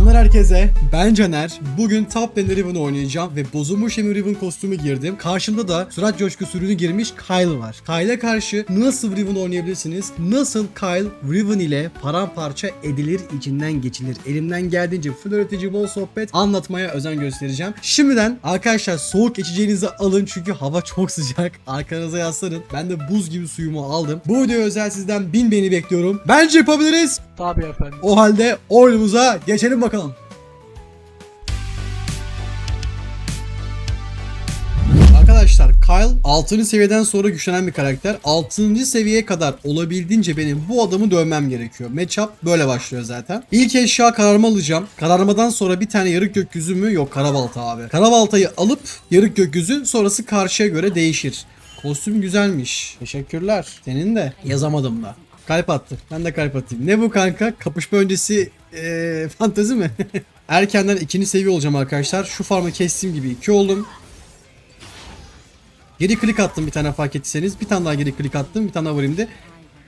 Selamlar herkese. Ben Caner. Bugün Top Lane Riven oynayacağım ve bozulmuş Emir Riven kostümü girdim. Karşımda da Surat Coşkusu ürünü girmiş Kyle var. Kyle'e karşı nasıl Riven oynayabilirsiniz? Nasıl Kyle Riven ile paramparça edilir, içinden geçilir? Elimden geldiğince full öğretici bol sohbet anlatmaya özen göstereceğim. Şimdiden arkadaşlar soğuk içeceğinizi alın çünkü hava çok sıcak. Arkanıza yaslanın. Ben de buz gibi suyumu aldım. Bu video özel sizden bin beni bekliyorum. Bence yapabiliriz. Tabii efendim. O halde oyunumuza geçelim bakalım. Arkadaşlar Kyle 6. seviyeden sonra güçlenen bir karakter. 6. seviyeye kadar olabildiğince benim bu adamı dövmem gerekiyor. Matchup böyle başlıyor zaten. İlk eşya kararma alacağım. Kararmadan sonra bir tane yarık gökyüzü mü? Yok karabalta abi. Karabaltayı alıp yarık gökyüzü sonrası karşıya göre değişir. Kostüm güzelmiş. Teşekkürler. Senin de yazamadım da. Kalp attı. Ben de kalp atayım. Ne bu kanka? Kapışma öncesi eee fantezi mi? Erkenden ikinci seviye olacağım arkadaşlar. Şu farmı kestiğim gibi iki oldum. Geri klik attım bir tane fark ettiyseniz. Bir tane daha geri klik attım. Bir tane daha vurayım de.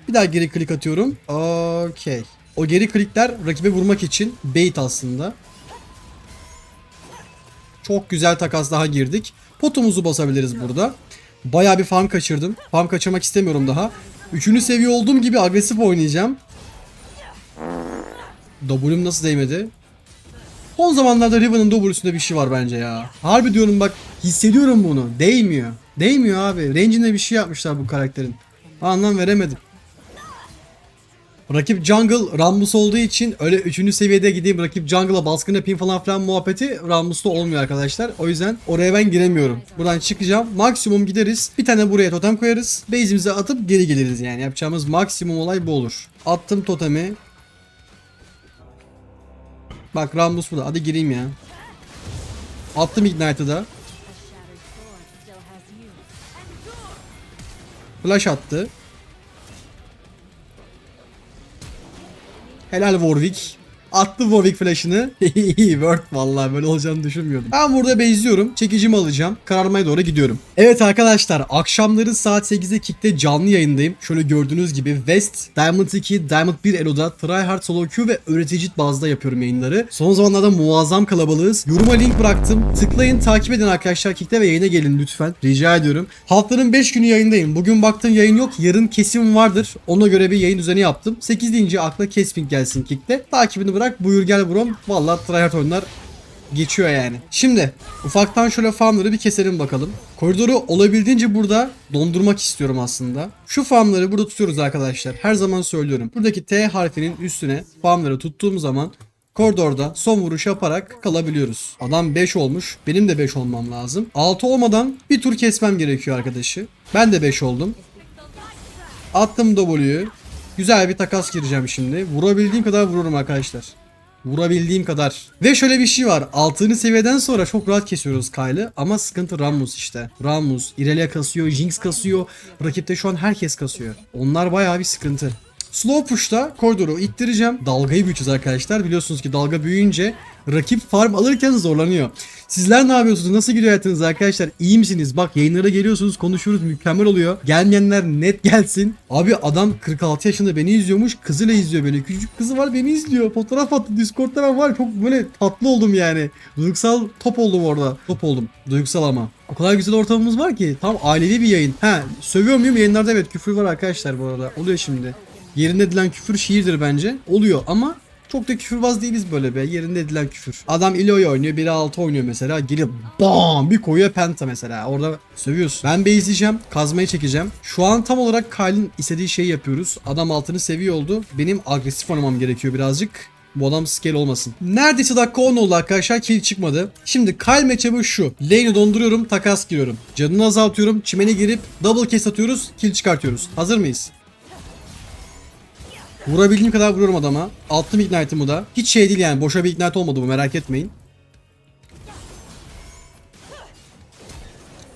Bir daha geri klik atıyorum. Okey. O geri klikler rakibe vurmak için bait aslında. Çok güzel takas daha girdik. Potumuzu basabiliriz burada. Bayağı bir farm kaçırdım. Farm kaçırmak istemiyorum daha. Üçüncü seviye olduğum gibi agresif oynayacağım. W'm nasıl değmedi? Son zamanlarda Riven'ın W'sünde bir şey var bence ya. Harbi diyorum bak hissediyorum bunu. Değmiyor. Değmiyor abi. Range'inde bir şey yapmışlar bu karakterin. Anlam veremedim. Rakip jungle Rammus olduğu için öyle 3. seviyede gideyim rakip jungle'a baskın yapayım falan filan muhabbeti Rammus'ta olmuyor arkadaşlar. O yüzden oraya ben giremiyorum. Buradan çıkacağım. Maksimum gideriz. Bir tane buraya totem koyarız. Base'imize atıp geri geliriz yani. Yapacağımız maksimum olay bu olur. Attım totemi. Bak Rammus burada. Hadi gireyim ya. Attım Ignite'ı da. Flash attı. Helal Warwick. Attı Warwick flash'ını. Word vallahi böyle olacağını düşünmüyordum. Ben burada bezliyorum. Çekicimi alacağım. Kararmaya doğru gidiyorum. Evet arkadaşlar akşamları saat 8'de Kick'te canlı yayındayım. Şöyle gördüğünüz gibi West, Diamond 2, Diamond 1 Elo'da Tryhard Solo Q ve öğretici bazda yapıyorum yayınları. Son zamanlarda muazzam kalabalığız. Yoruma link bıraktım. Tıklayın takip edin arkadaşlar Kick'te ve yayına gelin lütfen. Rica ediyorum. Haftanın 5 günü yayındayım. Bugün baktım yayın yok. Yarın kesim vardır. Ona göre bir yayın düzeni yaptım. 8 deyince akla Kesping gelsin Kick'te. Takibini bırak. Buyur gel brom. Valla tryhard oyunlar geçiyor yani. Şimdi ufaktan şöyle farmları bir keselim bakalım. Koridoru olabildiğince burada dondurmak istiyorum aslında. Şu farmları burada tutuyoruz arkadaşlar. Her zaman söylüyorum. Buradaki T harfinin üstüne farmları tuttuğum zaman koridorda son vuruş yaparak kalabiliyoruz. Adam 5 olmuş. Benim de 5 olmam lazım. 6 olmadan bir tur kesmem gerekiyor arkadaşı. Ben de 5 oldum. Attım W'yu. Güzel bir takas gireceğim şimdi. Vurabildiğim kadar vururum arkadaşlar. Vurabildiğim kadar. Ve şöyle bir şey var. 6. seviyeden sonra çok rahat kesiyoruz Kyle'ı. Ama sıkıntı Rammus işte. Rammus, Irelia kasıyor, Jinx kasıyor. Rakipte şu an herkes kasıyor. Onlar bayağı bir sıkıntı. Slow push'ta koridoru ittireceğim. Dalgayı büyüteceğiz arkadaşlar. Biliyorsunuz ki dalga büyüyünce rakip farm alırken zorlanıyor. Sizler ne yapıyorsunuz? Nasıl gidiyor hayatınız arkadaşlar? İyi misiniz? Bak yayınlara geliyorsunuz, konuşuyoruz, mükemmel oluyor. Gelmeyenler net gelsin. Abi adam 46 yaşında beni izliyormuş. Kızıyla izliyor beni. Küçük kızı var beni izliyor. Fotoğraf attı. Discord'dan var. Çok böyle tatlı oldum yani. Duygusal top oldum orada. Top oldum. Duygusal ama. O kadar güzel ortamımız var ki. Tam ailevi bir yayın. Ha, sövüyor muyum? Yayınlarda evet küfür var arkadaşlar bu arada. Oluyor şimdi. Yerinde edilen küfür şiirdir bence. Oluyor ama çok da küfürbaz değiliz böyle be. Yerinde edilen küfür. Adam Ilo'yu oynuyor. Biri 6 oynuyor mesela. Gelip bam bir koyuyor penta mesela. Orada sövüyorsun. Ben base'leyeceğim. Kazmayı çekeceğim. Şu an tam olarak Kyle'in istediği şeyi yapıyoruz. Adam altını seviyor oldu. Benim agresif oynamam gerekiyor birazcık. Bu adam scale olmasın. Neredeyse dakika 10 oldu arkadaşlar. Kill çıkmadı. Şimdi Kyle matchup'ı şu. Lane'i donduruyorum. Takas giriyorum. Canını azaltıyorum. Çimene girip double case atıyoruz. Kill çıkartıyoruz. Hazır mıyız? Vurabildiğim kadar vuruyorum adama. Attım ignite'ımı da. Hiç şey değil yani. Boşa bir ignite olmadı bu merak etmeyin.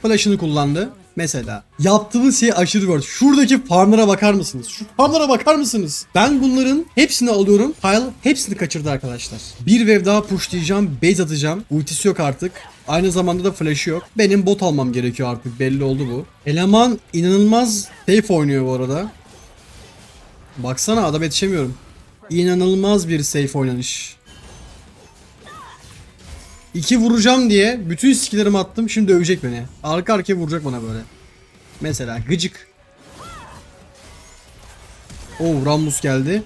Flash'ını kullandı. Mesela. Yaptığımız şey aşırı word. Şuradaki farmlara bakar mısınız? Şu farmlara bakar mısınız? Ben bunların hepsini alıyorum. Kyle hepsini kaçırdı arkadaşlar. Bir wave daha pushlayacağım. Base atacağım. Ultisi yok artık. Aynı zamanda da flash'ı yok. Benim bot almam gerekiyor artık. Belli oldu bu. Eleman inanılmaz safe oynuyor bu arada. Baksana adam yetişemiyorum. İnanılmaz bir safe oynanış. İki vuracağım diye bütün skillerimi attım. Şimdi dövecek beni. Arka arkaya vuracak bana böyle. Mesela gıcık. Oo Rammus geldi.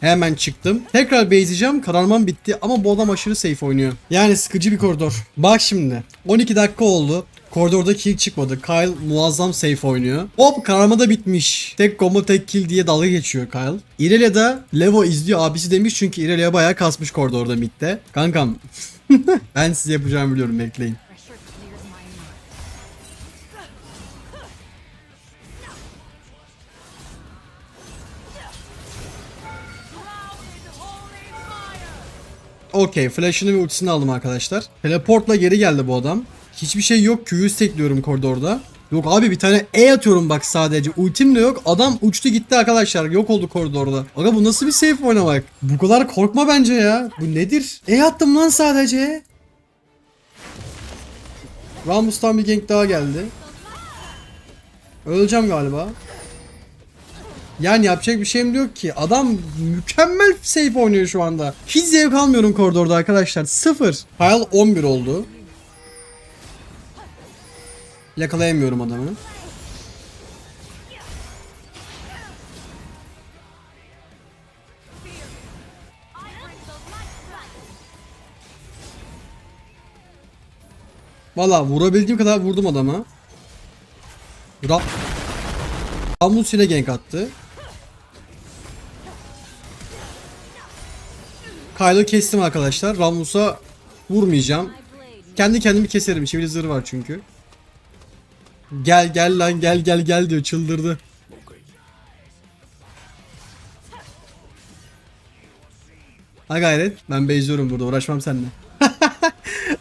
Hemen çıktım. Tekrar base'leyeceğim. Kararmam bitti ama bu adam aşırı safe oynuyor. Yani sıkıcı bir koridor. Bak şimdi. 12 dakika oldu. Koridorda kill çıkmadı. Kyle muazzam safe oynuyor. Hop kararma da bitmiş. Tek combo tek kill diye dalga geçiyor Kyle. Irelia da Levo izliyor abisi demiş çünkü Irelia bayağı kasmış koridorda midde. Kankam ben size yapacağımı biliyorum bekleyin. Okey flash'ını ve ultisini aldım arkadaşlar. Teleportla geri geldi bu adam. Hiçbir şey yok. Q'yu stekliyorum koridorda. Yok abi bir tane E atıyorum bak sadece. Ultim de yok. Adam uçtu gitti arkadaşlar. Yok oldu koridorda. Aga bu nasıl bir safe oynamak? Bu kadar korkma bence ya. Bu nedir? E attım lan sadece. Rammus'tan bir gank daha geldi. Öleceğim galiba. Yani yapacak bir şeyim yok ki. Adam mükemmel safe oynuyor şu anda. Hiç zevk almıyorum koridorda arkadaşlar. Sıfır. Kyle 11 oldu. Yakalayamıyorum adamı. Valla vurabildiğim kadar vurdum adama. Ra Ramus yine gank attı. Kyle'ı kestim arkadaşlar. Ramus'a vurmayacağım. Kendi kendimi keserim. Çivili zırh var çünkü. Gel gel lan gel gel gel diyor çıldırdı. Ha gayret ben beziyorum burada uğraşmam seninle.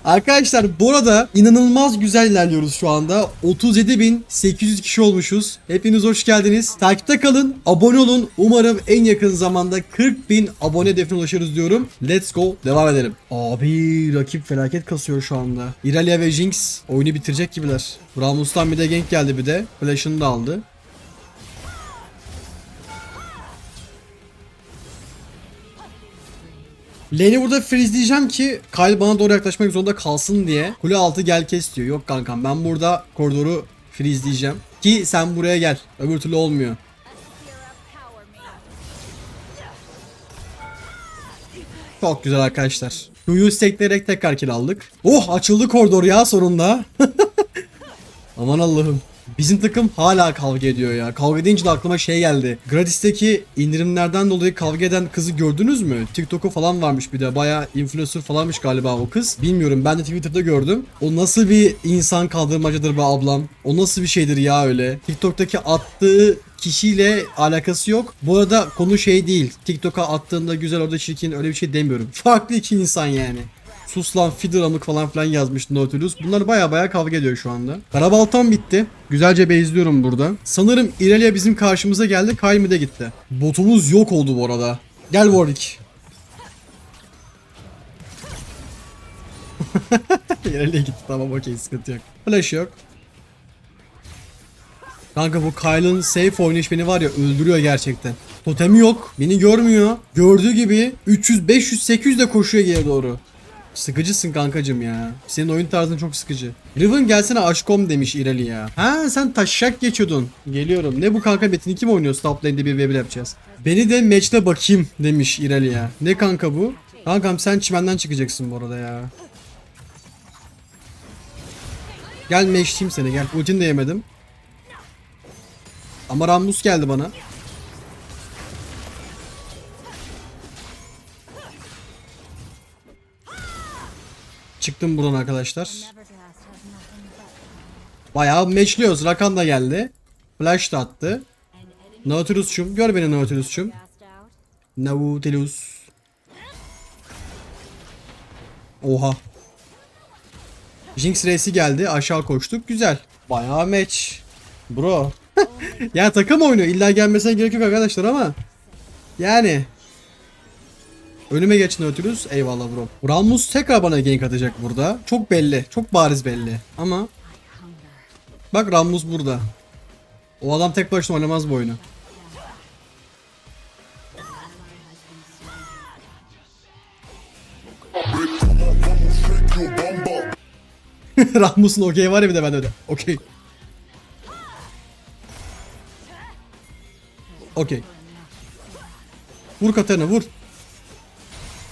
Arkadaşlar bu arada inanılmaz güzel ilerliyoruz şu anda. 37.800 kişi olmuşuz. Hepiniz hoş geldiniz. Takipte kalın, abone olun. Umarım en yakın zamanda 40.000 abone hedefine ulaşırız diyorum. Let's go, devam edelim. Abi rakip felaket kasıyor şu anda. Irelia ve Jinx oyunu bitirecek gibiler. Ramus'tan bir de gank geldi bir de. Flash'ını da aldı. Lane'i burada freezeleyeceğim ki Kyle bana doğru yaklaşmak zorunda kalsın diye. Kule altı gel kes diyor. Yok kankam ben burada koridoru freezeleyeceğim. Ki sen buraya gel. Öbür türlü olmuyor. Çok güzel arkadaşlar. Q'yu stackleyerek tekrar kill aldık. Oh açıldı koridor ya sonunda. Aman Allah'ım. Bizim takım hala kavga ediyor ya. Kavga edince de aklıma şey geldi. Gratis'teki indirimlerden dolayı kavga eden kızı gördünüz mü? TikTok'u falan varmış bir de. Baya influencer falanmış galiba o kız. Bilmiyorum ben de Twitter'da gördüm. O nasıl bir insan kaldırmacıdır be ablam? O nasıl bir şeydir ya öyle? TikTok'taki attığı kişiyle alakası yok. Bu arada konu şey değil. TikTok'a attığında güzel orada çirkin öyle bir şey demiyorum. Farklı iki insan yani. Sus lan fidir amık falan filan yazmış Nautilus. Bunlar baya baya kavga ediyor şu anda. Karabaltam bitti. Güzelce bezliyorum burada. Sanırım Irelia bizim karşımıza geldi. Kyle de gitti. Botumuz yok oldu bu arada. Gel Warwick. Irelia gitti tamam okey sıkıntı yok. Flash yok. Kanka bu Kyle'ın safe oynayış beni var ya öldürüyor gerçekten. Totemi yok. Beni görmüyor. Gördüğü gibi 300, 500, 800 de koşuyor geri doğru. Sıkıcısın kankacım ya. Senin oyun tarzın çok sıkıcı. Riven gelsene aşkom demiş İreli ya. Ha sen taşak geçiyordun. Geliyorum. Ne bu kanka Metin kim oynuyor? Top lane'de bir webel yapacağız. Beni de match'te bakayım demiş İreli ya. Ne kanka bu? Kankam sen çimenden çıkacaksın bu arada ya. Gel match'teyim seni gel. Ultini de yemedim. Ama Rammus geldi bana. Çıktım buradan arkadaşlar. Bayağı matchliyoruz. Rakan da geldi. Flash da attı. Nautilus'cum. Gör beni Nautilus'cum. Nautilus. Oha. Jinx Race'i geldi. Aşağı koştuk. Güzel. Bayağı match. Bro. ya takım oyunu. İlla gelmesine gerek yok arkadaşlar ama. Yani. Önüme geç Nautilus. Eyvallah bro. Rammus tekrar bana gank atacak burada. Çok belli. Çok bariz belli. Ama. Bak Rammus burada. O adam tek başına oynamaz bu oyunu. Rahmus'un okey var ya bir de ben öyle. Okey. Okey. Vur Katarina vur.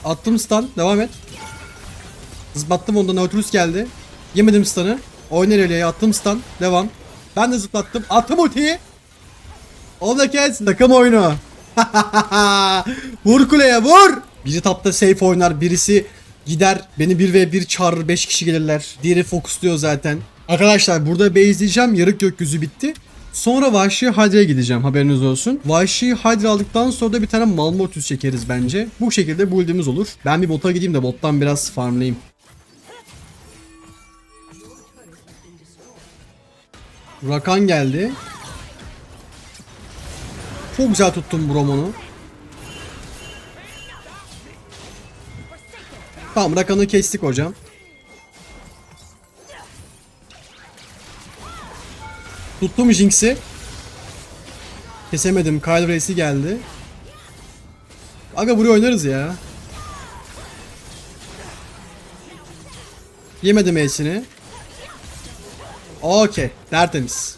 Attım stun. Devam et. Zıplattım ondan Nautilus geldi. Yemedim stun'ı. Oynar ileriye attım stun. Devam. Ben de zıplattım. Attım ultiyi. Onu kes. Takım oyunu. vur kuleye vur. Biri tapta safe oynar. Birisi gider beni 1v1 çağırır 5 kişi gelirler. Diğeri fokusluyor zaten. Arkadaşlar burada base'leyeceğim. Yarık gökyüzü bitti. Sonra Vahşi Hydra'ya gideceğim haberiniz olsun. Vahşi Hydra aldıktan sonra da bir tane Malmotus çekeriz bence. Bu şekilde build'imiz olur. Ben bir bota gideyim de bottan biraz farmlayayım. Rakan geldi. Çok güzel tuttum Bromon'u. Tamam Rakan'ı kestik hocam. Tuttum Jinx'i. Kesemedim. Kyle Reis'i geldi. Aga buraya oynarız ya. Yemedim Ace'ini. Okey. Tertemiz.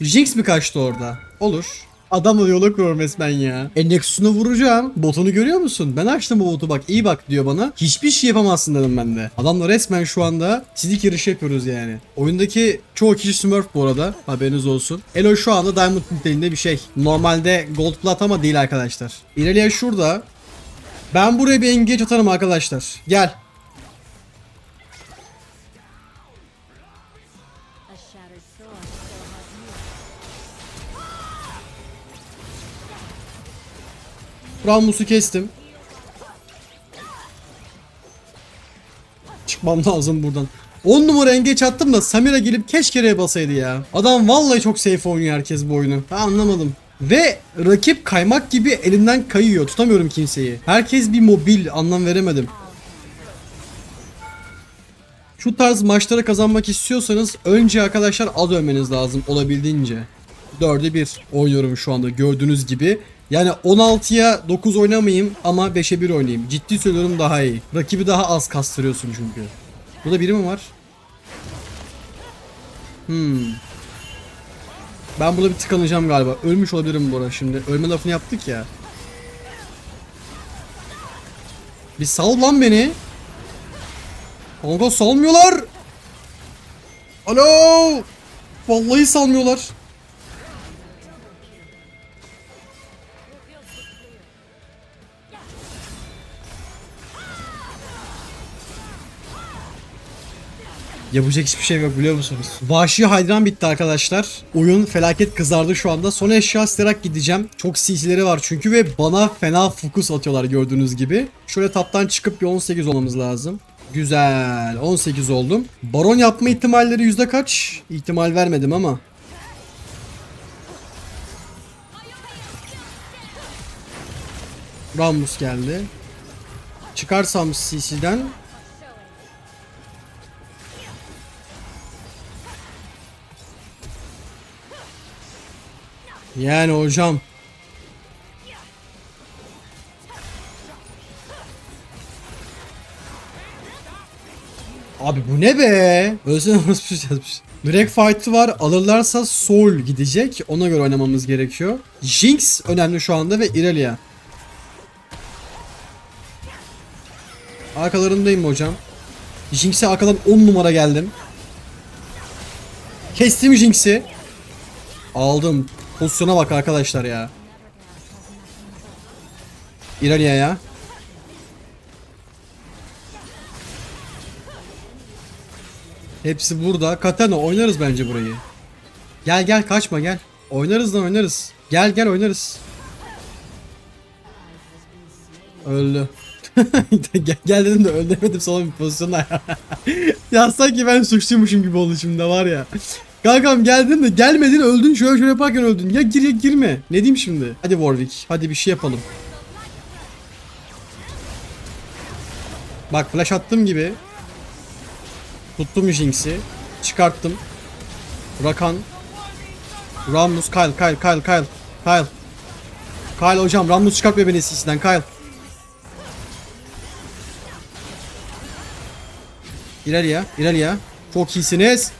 Jinx mi kaçtı orada? Olur. Adamla yola kuruyorum resmen ya. E Nexus'unu vuracağım. Botunu görüyor musun? Ben açtım bu botu bak iyi bak diyor bana. Hiçbir şey yapamazsın dedim ben de. Adamla resmen şu anda sidik yarışı yapıyoruz yani. Oyundaki çoğu kişi smurf bu arada. Haberiniz olsun. Elo şu anda Diamond niteliğinde bir şey. Normalde Gold Plat ama değil arkadaşlar. İrelia şurada. Ben buraya bir engage atarım arkadaşlar. Gel. Rammus'u kestim. Çıkmam lazım buradan. 10 numara engeç attım da Samira gelip keşke basaydı ya. Adam vallahi çok safe oynuyor herkes bu oyunu. Ben anlamadım. Ve rakip kaymak gibi elinden kayıyor. Tutamıyorum kimseyi. Herkes bir mobil anlam veremedim. Şu tarz maçları kazanmak istiyorsanız önce arkadaşlar az ölmeniz lazım olabildiğince. 4'e 1 oynuyorum şu anda gördüğünüz gibi. Yani 16'ya 9 oynamayayım ama 5'e 1 oynayayım. Ciddi söylüyorum daha iyi. Rakibi daha az kastırıyorsun çünkü. Burada biri mi var? Hmm. Ben burada bir tıkanacağım galiba. Ölmüş olabilirim bu arada şimdi. Ölme lafını yaptık ya. Bir sal lan beni. Kanka salmıyorlar. Alo. Vallahi salmıyorlar. Yapacak hiçbir şey yok biliyor musunuz? Vahşi Haydran bitti arkadaşlar. Oyun felaket kızardı şu anda. Son eşya isterek gideceğim. Çok CC'leri var çünkü ve bana fena fokus atıyorlar gördüğünüz gibi. Şöyle taptan çıkıp bir 18 olmamız lazım. Güzel. 18 oldum. Baron yapma ihtimalleri yüzde kaç? İhtimal vermedim ama. Rammus geldi. Çıkarsam CC'den Yani hocam. Abi bu ne be? Özden orospu yazmış. Direkt fight'ı var. Alırlarsa Soul gidecek. Ona göre oynamamız gerekiyor. Jinx önemli şu anda ve Irelia. Arkalarındayım hocam. Jinx'e arkadan 10 numara geldim. Kestim Jinx'i. Aldım. Pozisyona bak arkadaşlar ya. İleriye ya. Hepsi burada. Katana oynarız bence burayı. Gel gel kaçma gel. Oynarız lan oynarız. Gel gel oynarız. Öldü. gel, gel dedim de öldüremedim sonra bir pozisyonda. ya sanki ben suçluymuşum gibi oldu şimdi var ya. Kankam geldin de gelmedin öldün şöyle şöyle yaparken öldün. Ya gir ya girme. Ne diyeyim şimdi? Hadi Warwick. Hadi bir şey yapalım. Bak flash attığım gibi. Tuttum Jinx'i. Çıkarttım. Rakan. Rammus, Kyle, Kyle, Kyle, Kyle. Kyle. Kyle hocam Rammus çıkartmıyor beni CC'den Kyle. İlerliye, ilerliye. Çok iyisiniz.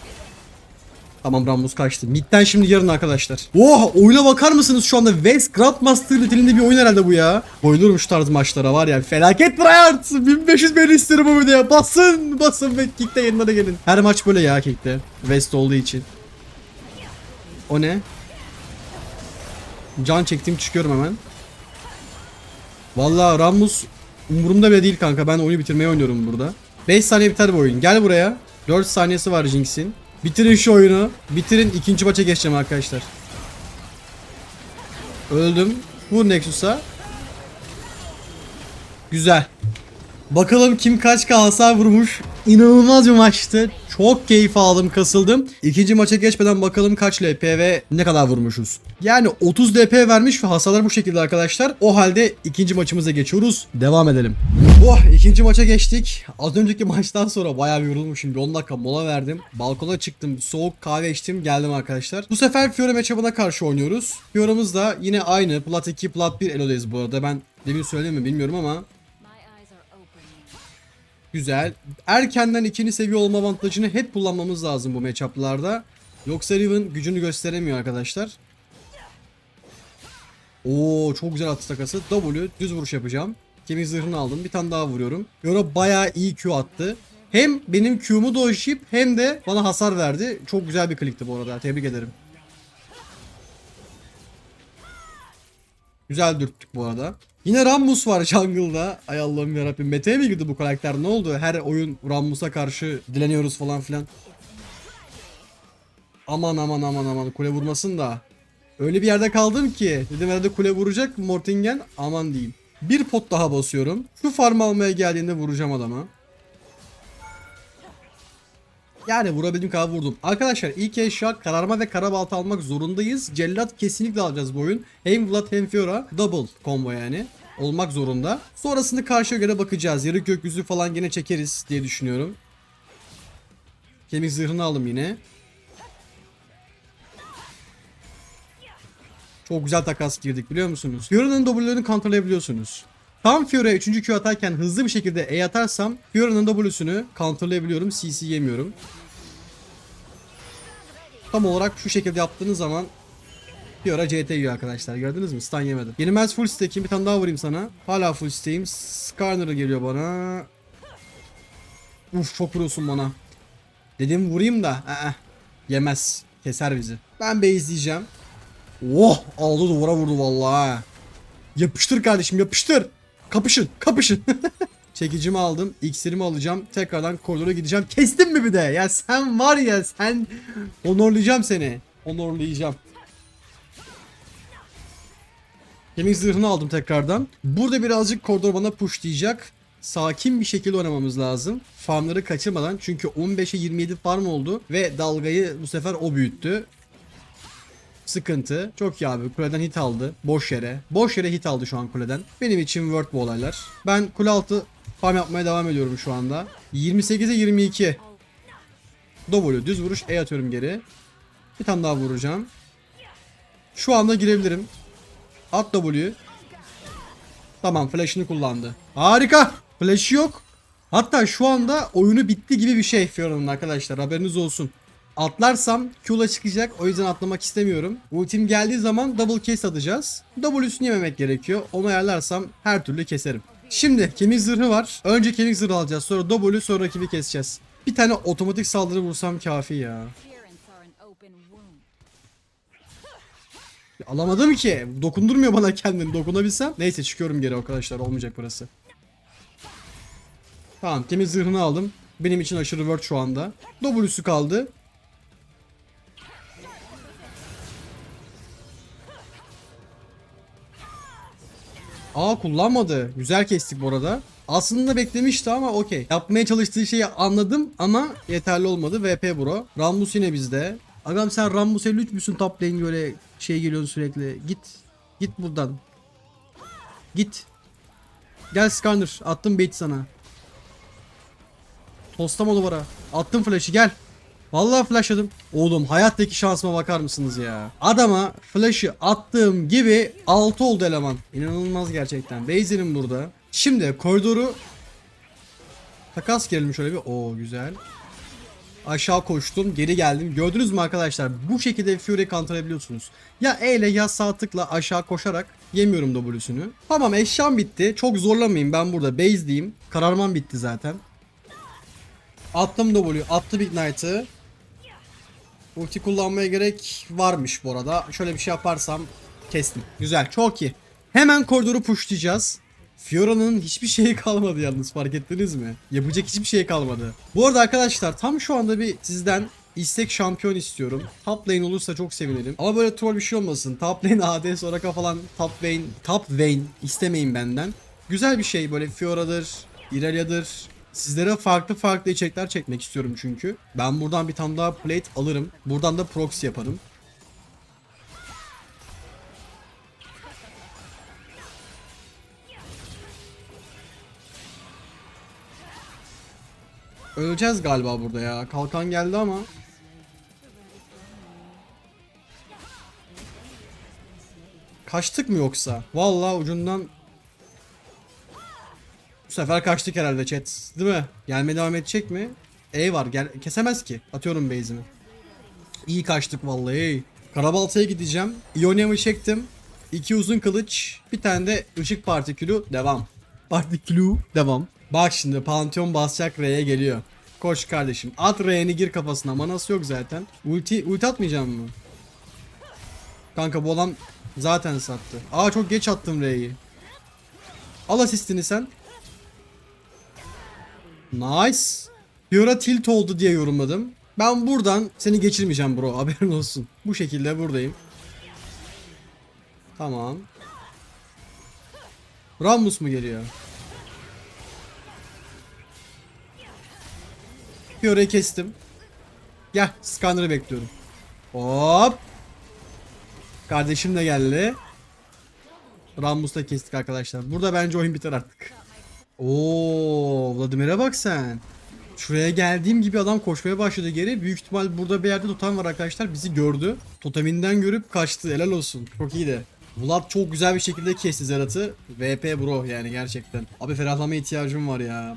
Tamam Rambus kaçtı. Mid'den şimdi yarın arkadaşlar. Oha oyuna bakar mısınız şu anda? West Grandmaster niteliğinde bir oyun herhalde bu ya. Bayılıyorum şu tarz maçlara var ya. Felaket tryhard. 1500 beni isterim bu videoya. Basın basın ve Kick'te yanına da gelin. Her maç böyle ya Kick'te. West olduğu için. O ne? Can çektim çıkıyorum hemen. Vallahi Rammus umurumda bile değil kanka. Ben oyunu bitirmeye oynuyorum burada. 5 saniye biter bu oyun. Gel buraya. 4 saniyesi var Jinx'in. Bitirin şu oyunu. Bitirin. ikinci maça geçeceğim arkadaşlar. Öldüm. Vur Nexus'a. Güzel. Bakalım kim kaç hasar vurmuş. İnanılmaz bir maçtı. Çok keyif aldım, kasıldım. İkinci maça geçmeden bakalım kaç LP ve ne kadar vurmuşuz. Yani 30 LP vermiş ve hasarlar bu şekilde arkadaşlar. O halde ikinci maçımıza geçiyoruz. Devam edelim. Oh ikinci maça geçtik. Az önceki maçtan sonra bayağı bir yorulmuşum. Bir 10 dakika mola verdim. Balkona çıktım. Soğuk kahve içtim. Geldim arkadaşlar. Bu sefer Fiora matchup'ına karşı oynuyoruz. Fiora'mız da yine aynı. Plat 2, Plat 1 Elo'dayız bu arada. Ben demin söyledim mi bilmiyorum ama. Güzel. Erkenden ikinci seviye olma avantajını hep kullanmamız lazım bu matchup'larda. Yoksa Riven gücünü gösteremiyor arkadaşlar. Oo çok güzel attı takası. W düz vuruş yapacağım. Kemik zırhını aldım. Bir tane daha vuruyorum. Yora bayağı iyi Q attı. Hem benim Q'mu dojlayıp hem de bana hasar verdi. Çok güzel bir klikti bu arada. Tebrik ederim. Güzel dürttük bu arada. Yine Rammus var jungle'da. Ay Allah'ım yarabbim. Mete'ye mi girdi bu karakter? Ne oldu? Her oyun Rammus'a karşı dileniyoruz falan filan. Aman aman aman aman kule vurmasın da. Öyle bir yerde kaldım ki. Dedim herhalde kule vuracak Mortingen. Aman diyeyim. Bir pot daha basıyorum. Şu farm almaya geldiğinde vuracağım adama. Yani vurabildiğim kadar vurdum. Arkadaşlar ilk eşya kararma ve kara balta almak zorundayız. Cellat kesinlikle alacağız bu oyun. Hem Vlad hem Fiora double combo yani. Olmak zorunda. Sonrasında karşıya göre bakacağız. Yarı gökyüzü falan gene çekeriz diye düşünüyorum. Kemik zırhını aldım yine. Çok güzel takas girdik biliyor musunuz? Fiora'nın W'lerini kontrolleyebiliyorsunuz. Tam Fiora'ya 3. Q atarken hızlı bir şekilde E atarsam Fiora'nın W'sünü counterlayabiliyorum. CC yemiyorum. Tam olarak şu şekilde yaptığınız zaman Fiora CT yiyor arkadaşlar. Gördünüz mü? Stun yemedi. Yenilmez full stack'im. Bir tane daha vurayım sana. Hala full stack'im. Skarner geliyor bana. Uf çok vuruyorsun bana. Dedim vurayım da. Aa, yemez. Keser bizi. Ben base'leyeceğim. Oh aldı duvara vurdu vallahi. Yapıştır kardeşim yapıştır. Kapışın kapışın. Çekicimi aldım. İksirimi alacağım. Tekrardan koridora gideceğim. Kestin mi bir de? Ya sen var ya sen onorlayacağım seni. Onorlayacağım. Kemik zırhını aldım tekrardan. Burada birazcık koridor bana pushlayacak. Sakin bir şekilde oynamamız lazım. Farmları kaçırmadan. Çünkü 15'e 27 farm oldu. Ve dalgayı bu sefer o büyüttü. Sıkıntı. Çok iyi abi. Kuleden hit aldı. Boş yere. Boş yere hit aldı şu an kuleden. Benim için word bu olaylar. Ben kule altı farm yapmaya devam ediyorum şu anda. 28'e 22. W düz vuruş E atıyorum geri. Bir tane daha vuracağım. Şu anda girebilirim. At W. Tamam flash'ını kullandı. Harika. Flash yok. Hatta şu anda oyunu bitti gibi bir şey Fiora'nın arkadaşlar haberiniz olsun. Atlarsam Q'la çıkacak o yüzden atlamak istemiyorum. Ultim geldiği zaman double case atacağız. W'sünü yememek gerekiyor. Onu ayarlarsam her türlü keserim. Şimdi kemik zırhı var. Önce kemik zırhı alacağız. Sonra W sonra rakibi keseceğiz. Bir tane otomatik saldırı vursam kafi ya. Alamadım ki. Dokundurmuyor bana kendini. Dokunabilsem. Neyse çıkıyorum geri arkadaşlar. Olmayacak burası. Tamam temiz zırhını aldım. Benim için aşırı word şu anda. W'su kaldı. Aa kullanmadı. Güzel kestik bu arada. Aslında beklemişti ama okey. Yapmaya çalıştığı şeyi anladım ama yeterli olmadı. VP bro. Rambus yine bizde. Agam sen Rambus'e lüt müsün top lane böyle şey geliyorsun sürekli. Git. Git buradan. Git. Gel Skarner. Attım bait sana. Tostlama duvara. Attım flash'ı gel. Vallahi flashladım. Oğlum hayattaki şansıma bakar mısınız ya? Adama flash'ı attığım gibi 6 oldu eleman. İnanılmaz gerçekten. Baze'im burada. Şimdi koridoru Takas gelelim şöyle bir. Oo güzel. Aşağı koştum, geri geldim. Gördünüz mü arkadaşlar? Bu şekilde Fury counterabiliyorsunuz. Ya E ile ya sağ tıkla aşağı koşarak yemiyorum W'sünü. Tamam eşyam bitti. Çok zorlamayayım. Ben burada base diyeyim. Kararmam bitti zaten. Attım W, attım Ignite'ı. Ulti kullanmaya gerek varmış bu arada. Şöyle bir şey yaparsam kestim. Güzel, çok iyi. Hemen koridoru pushlayacağız. Fiora'nın hiçbir şeyi kalmadı yalnız fark ettiniz mi? Yapacak hiçbir şey kalmadı. Bu arada arkadaşlar tam şu anda bir sizden istek şampiyon istiyorum. Top lane olursa çok sevinirim. Ama böyle troll bir şey olmasın. Top lane AD Soraka falan top lane, top lane istemeyin benden. Güzel bir şey böyle Fiora'dır, Irelia'dır. Sizlere farklı farklı içerikler çekmek istiyorum çünkü. Ben buradan bir tane daha plate alırım. Buradan da proxy yaparım. Öleceğiz galiba burada ya. Kalkan geldi ama. Kaçtık mı yoksa? Vallahi ucundan bu sefer kaçtık herhalde chat. Değil mi? Gelmeye devam edecek mi? E var. Gel kesemez ki. Atıyorum base'imi. İyi kaçtık vallahi. Karabalta'ya gideceğim. İonyamı çektim. İki uzun kılıç. Bir tane de ışık partikülü. Devam. Partikülü. Devam. Bak şimdi Pantheon basacak R'ye geliyor. Koş kardeşim. At R'ni gir kafasına. Manası yok zaten. Ulti, ulti atmayacağım mı? Kanka bu adam zaten sattı. Aa çok geç attım R'yi. Al asistini sen. Nice. Fiora tilt oldu diye yorumladım. Ben buradan seni geçirmeyeceğim bro haberin olsun. Bu şekilde buradayım. Tamam. Rammus mu geliyor? Fiora'yı kestim. Gel skanner'ı bekliyorum. Hop. Kardeşim de geldi. Rammus'u da kestik arkadaşlar. Burada bence oyun biter artık. Oo, Vladimir'e bak sen. Şuraya geldiğim gibi adam koşmaya başladı geri. Büyük ihtimal burada bir yerde totem var arkadaşlar. Bizi gördü. Toteminden görüp kaçtı. Helal olsun. Çok iyiydi. Vlad çok güzel bir şekilde kesti Zerat'ı. VP bro yani gerçekten. Abi ferahlamaya ihtiyacım var ya.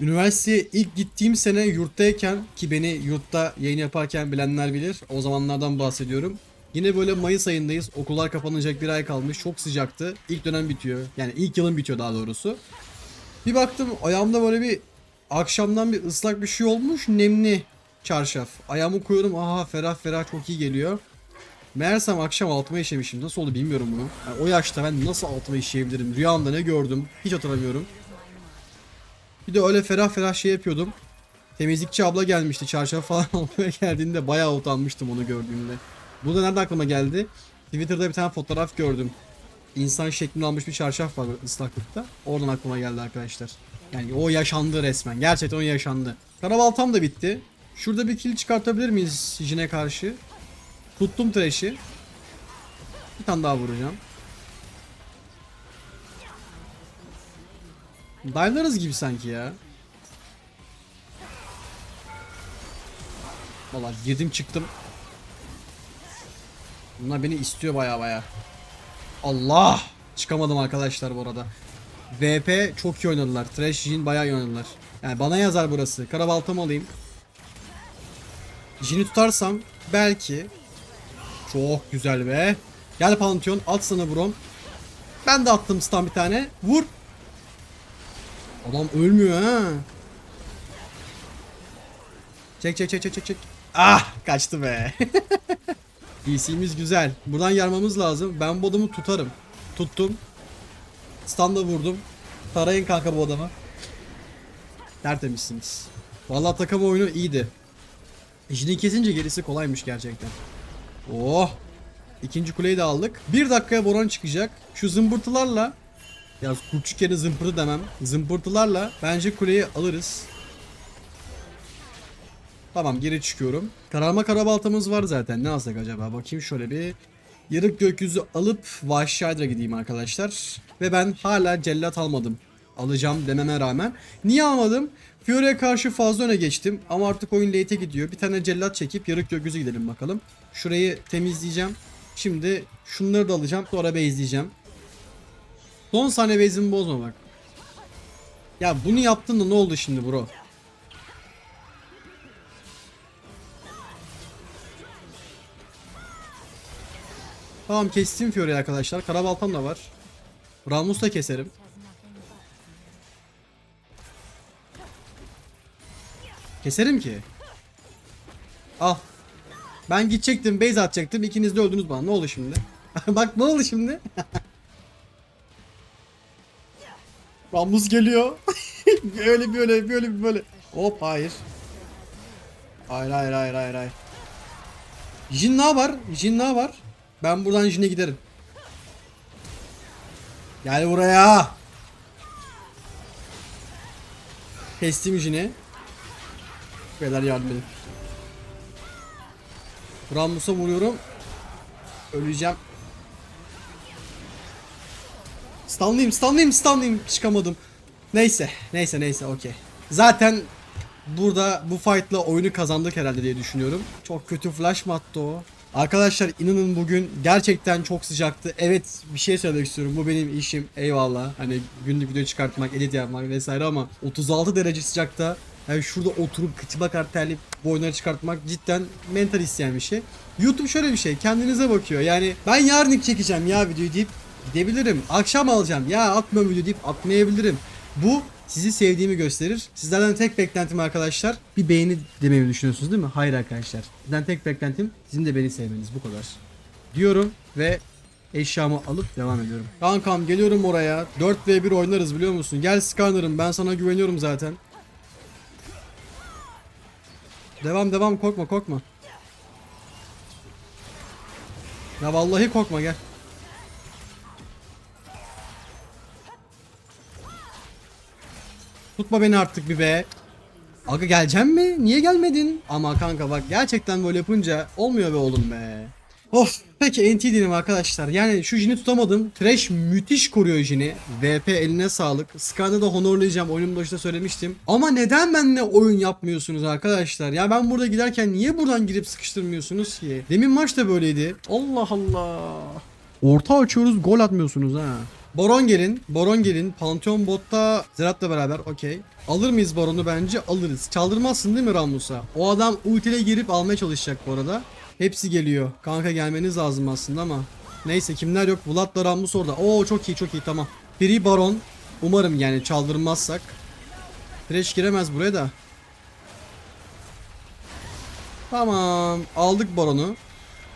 Üniversiteye ilk gittiğim sene yurttayken ki beni yurtta yayın yaparken bilenler bilir. O zamanlardan bahsediyorum. Yine böyle Mayıs ayındayız. Okullar kapanacak bir ay kalmış. Çok sıcaktı. İlk dönem bitiyor. Yani ilk yılın bitiyor daha doğrusu. Bir baktım ayağımda böyle bir akşamdan bir ıslak bir şey olmuş. Nemli çarşaf. Ayağımı koyuyorum. Aha ferah ferah çok iyi geliyor. Meğersem akşam altıma işemişim. Nasıl oldu bilmiyorum bunu. Yani o yaşta ben nasıl altıma işeyebilirim? Rüyamda ne gördüm? Hiç hatırlamıyorum. Bir de öyle ferah ferah şey yapıyordum. Temizlikçi abla gelmişti çarşaf falan almaya geldiğinde bayağı utanmıştım onu gördüğümde. Bu da nereden aklıma geldi? Twitter'da bir tane fotoğraf gördüm. İnsan şeklini almış bir çarşaf var ıslaklıkta. Oradan aklıma geldi arkadaşlar. Yani o yaşandı resmen. Gerçekten o yaşandı. Karabaltam da bitti. Şurada bir kill çıkartabilir miyiz Jin'e karşı? Tuttum trash'i. Bir tane daha vuracağım. Dive'larız gibi sanki ya. Valla girdim çıktım. Bunlar beni istiyor baya baya. Allah! Çıkamadım arkadaşlar bu arada. VP çok iyi oynadılar. Trash Jin bayağı iyi oynadılar. Yani bana yazar burası. Karabaltam alayım. Jin'i tutarsam belki çok güzel be. Gel Pantheon at sana Brom. Ben de attım stun bir tane. Vur. Adam ölmüyor ha. Çek çek çek çek çek. Ah kaçtı be. DC'miz güzel. Buradan yarmamız lazım. Ben bu adamı tutarım. Tuttum. Standa vurdum. Tarayın kanka bu adamı. Tertemizsiniz. Vallahi takım oyunu iyiydi. İşini kesince gerisi kolaymış gerçekten. Oh. İkinci kuleyi de aldık. Bir dakikaya Boran çıkacak. Şu zımbırtılarla ya kurçuk yere zımpırtı demem. Zımpırtılarla bence kuleyi alırız. Tamam geri çıkıyorum. Kararma karabaltamız var zaten. Ne alsak acaba? Bakayım şöyle bir. Yarık gökyüzü alıp Vahşi Hydra gideyim arkadaşlar. Ve ben hala cellat almadım. Alacağım dememe rağmen. Niye almadım? Fiore'ye karşı fazla öne geçtim. Ama artık oyun late'e gidiyor. Bir tane cellat çekip yarık gökyüzü gidelim bakalım. Şurayı temizleyeceğim. Şimdi şunları da alacağım. Sonra base'leyeceğim. Son saniye base'imi bozma bak. Ya bunu yaptın da ne oldu şimdi bro? Tamam kestim Fury'yi arkadaşlar. Karabaltam da var. Ramus da keserim. Keserim ki. Al. Ben gidecektim, base atacaktım. İkiniz de öldünüz bana. Ne oldu şimdi? Bak ne oldu şimdi? Ramus geliyor. böyle böyle böyle böyle. Hop hayır. Hayır hayır hayır hayır hayır. Jin ne var? Jin ne var? Ben buradan Jin'e giderim. Gel buraya. Kestim Jin'i. Beyler yardım edin. Ramus'a vuruyorum. Öleceğim. Stunlayayım, stunlayayım, stunlayayım. Çıkamadım. Neyse, neyse, neyse, okey. Zaten burada bu fight'la oyunu kazandık herhalde diye düşünüyorum. Çok kötü flash mı attı o? Arkadaşlar inanın bugün gerçekten çok sıcaktı. Evet bir şey söylemek istiyorum. Bu benim işim. Eyvallah. Hani günlük video çıkartmak, edit yapmak vesaire ama 36 derece sıcakta yani şurada oturup kıçıma karterleyip bu oyunları çıkartmak cidden mental isteyen bir şey. YouTube şöyle bir şey. Kendinize bakıyor. Yani ben yarın çekeceğim ya videoyu deyip gidebilirim. Akşam alacağım. Ya atmıyorum video deyip atmayabilirim. Bu sizi sevdiğimi gösterir. Sizlerden tek beklentim arkadaşlar bir beğeni demeyi düşünüyorsunuz değil mi? Hayır arkadaşlar. Sizden tek beklentim sizin de beni sevmeniz bu kadar. Diyorum ve eşyamı alıp devam ediyorum. Kankam geliyorum oraya. 4v1 oynarız biliyor musun? Gel Scanner'ım ben sana güveniyorum zaten. Devam devam korkma korkma. Ya vallahi korkma gel. Tutma beni artık bir be. Aga geleceğim mi? Niye gelmedin? Ama kanka bak gerçekten böyle yapınca olmuyor be oğlum be. Of peki NT diyelim arkadaşlar. Yani şu jini tutamadım. Trash müthiş koruyor jini. VP eline sağlık. Skar'da da honorlayacağım. Oyunun başında söylemiştim. Ama neden benimle oyun yapmıyorsunuz arkadaşlar? Ya ben burada giderken niye buradan girip sıkıştırmıyorsunuz ki? Demin maç da böyleydi. Allah Allah. Orta açıyoruz gol atmıyorsunuz ha. Baron gelin. Baron gelin. Pantheon botta Zerat'la beraber okey. Alır mıyız Baron'u bence? Alırız. Çaldırmazsın değil mi Ramus'a? O adam ultiyle girip almaya çalışacak bu arada. Hepsi geliyor. Kanka gelmeniz lazım aslında ama. Neyse kimler yok? Vlad'la Ramus orada. Oo çok iyi çok iyi tamam. Free Baron. Umarım yani çaldırmazsak. Thresh giremez buraya da. Tamam. Aldık Baron'u.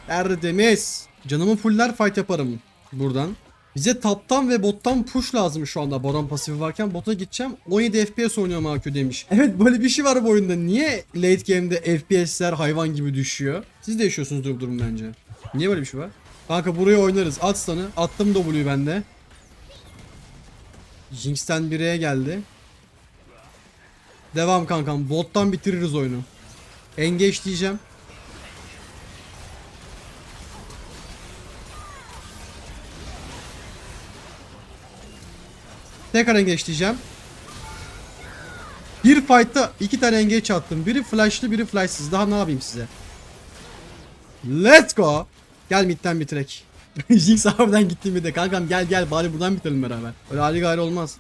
Erdemiz. Canımı fuller fight yaparım buradan. Bize taptan ve bottan push lazım şu anda Baron pasifi varken bota gideceğim 17 FPS oynuyorum AQ demiş. Evet böyle bir şey var bu oyunda. Niye late game'de FPS'ler hayvan gibi düşüyor? Siz de yaşıyorsunuz bu durum bence. Niye böyle bir şey var? Kanka buraya oynarız. At stun'ı. Attım W'yu bende. Jinx'ten 1'e geldi. Devam kankam. Bottan bitiririz oyunu. Engage diyeceğim. Tekrar engage diyeceğim. Bir fight'ta iki tane engage attım. Biri flashlı biri flashsız. Daha ne yapayım size? Let's go. Gel midden bitirek. Jinx harbiden gitti mi de. Kankam gel gel bari buradan bitirelim beraber. Öyle hali gayrı olmaz.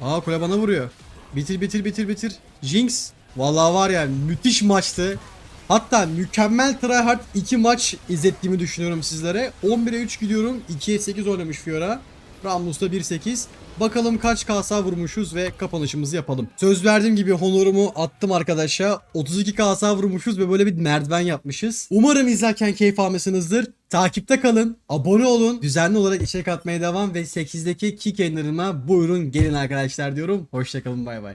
Aa kule bana vuruyor. Bitir bitir bitir bitir. Jinx. Vallahi var ya müthiş maçtı. Hatta mükemmel tryhard 2 maç izlettiğimi düşünüyorum sizlere. 11'e 3 gidiyorum. 2'ye 8 oynamış Fiora. Rammus'ta 1-8. Bakalım kaç kasa vurmuşuz ve kapanışımızı yapalım. Söz verdiğim gibi honorumu attım arkadaşa. 32 kasa vurmuşuz ve böyle bir merdiven yapmışız. Umarım izlerken keyif almışsınızdır. Takipte kalın, abone olun, düzenli olarak içerik atmaya devam ve 8'deki kick yayınlarıma buyurun gelin arkadaşlar diyorum. Hoşçakalın bay bay.